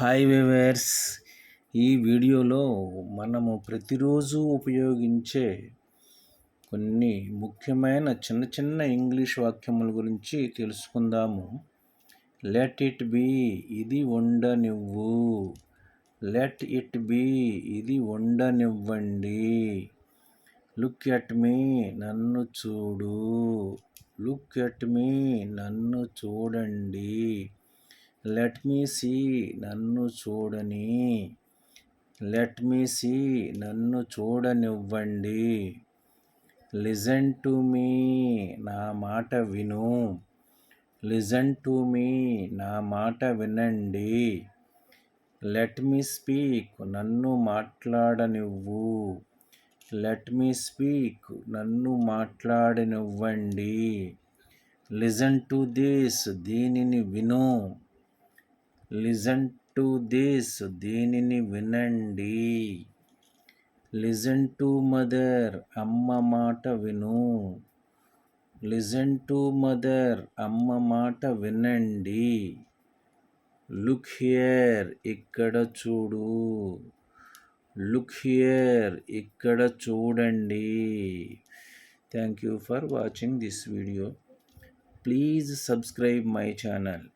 Hi weavers. ఈ వీడియోలో మనము ప్రతిరోజు ఉపయోగించే కొన్ని ముఖ్యమైన చిన్న చిన్న ఇంగ్లీష్ వాక్యముల గురించి తెలుసుకుందాము. లెట్ ఇట్ బి ఇది ఉండనివ్వు లెట్ ఇట్ బి ఇది ఉండనివ్వండి లుక్ ఎట్ మీ నన్ను చూడు. లుక్ ఎట్ మీ నన్ను చూడండి. లెట్ మీ సీ నన్ను చూడని. లెట్ మీ సీ నన్ను చూడనివ్వండి. లిజన్ టు మీ నా మాట విను. లిజన్ టు మీ నా మాట వినండి. లెట్ మీ స్పీక్ నన్ను మాట్లాడనివ్వు. లెట్ మీ స్పీక్ నన్ను మాట్లాడనివ్వండి. లిజన్ టు దిస్ దీనిని విను. లిజన్ టు దిస్ దీనిని వినండి. లిజన్ టు మదర్ అమ్మ మాట విను. లిజన్ టు మదర్ అమ్మ మాట వినండి. లుక్ హియర్ ఇక్కడ చూడు. లుక్ హియర్ ఇక్కడ చూడండి. Thank you for watching this video. Please subscribe my channel.